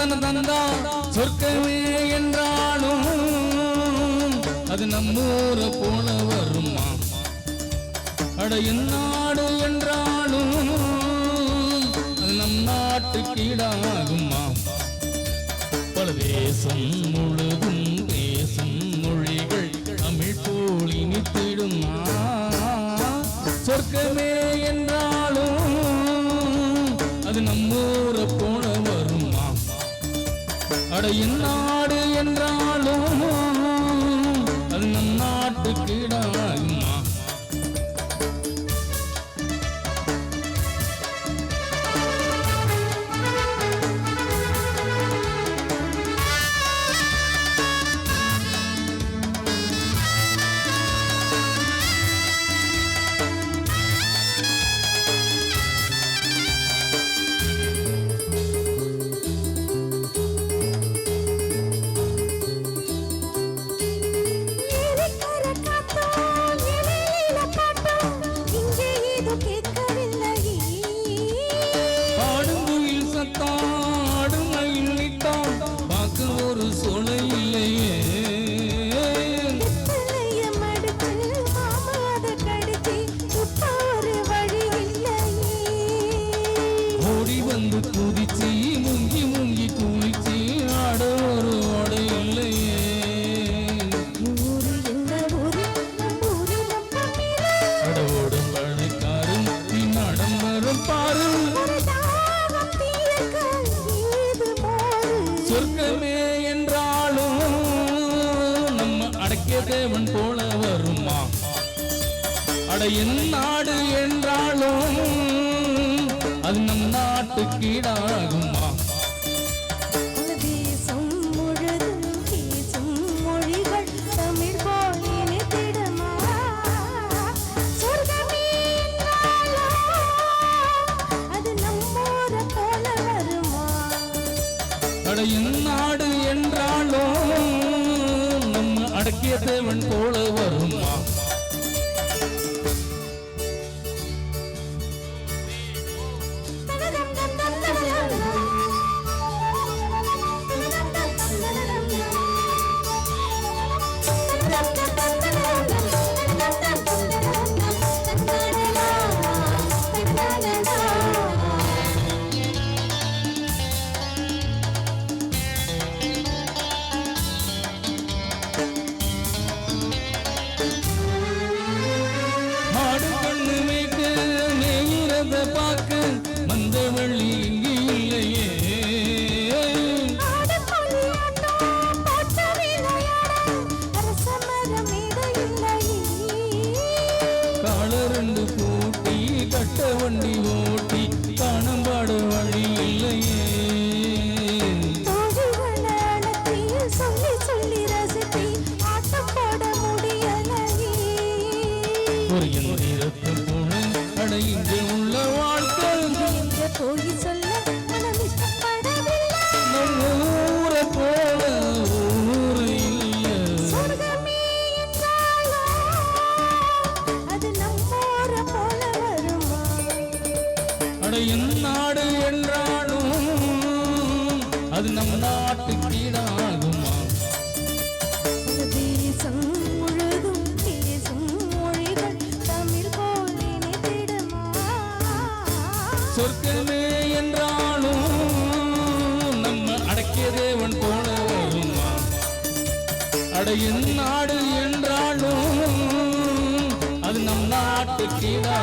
தந்தன தந்தா சொர்க்கமே என்றாலும் அது நம்மூர போல வருமா அட எந்நாடு என்றாலும் அது நம் நாட்டு கீடாகுமா பல தேசம் முழுதும் பேசும் மொழிகள் தமிழ் போல் இனித்திடுமா சொர்க்கமே அட எந்நாடு என்றாலும் கேட்கவில்லையே. ஆடுங்குயில் சத்தம் ஆடுமையில் நித்தம் பார்க்க ஒரு சொலை இல்லையே. வெத்தலைய சொர்க்கமே என்றாலும் நம்ம அடக்கிய தேவன் போல வருமா? அட என் நாடு என்றாலும் அது நம் நாட்டுக்கீடாகுமா கடையின் நாடு என்றாலும் நம்ம அடக்கிய தேவன் போல வருமா? அரச மரம் இடு இல்லையே. கால ரெண்டு பூட்டி கட்ட வண்டி ஓட்டி காணம்பாடு வழி இல்லையே சொல்லி சொல்லி ரசித்தி, ஆட்டம் போட முடியலையே. ஒரு எந்திரத்து போல அட போய் சொல்ல மனம் இஷ்டப்படவில்லை. ஊரை போல ஊரு இல்ல சொர்க்கமே என்றாலும் அது நம்மூரை போல வருமா? அட என் நாடு என்றாலும் அது நம் நாட்டுக்கு ஈடாகுமா சொர்க்கமே என்றாலும் நம்ம அடக்கிய தேவன் போல அடையின் நாடு என்றாலும் அது நம் நாட்டு கீழா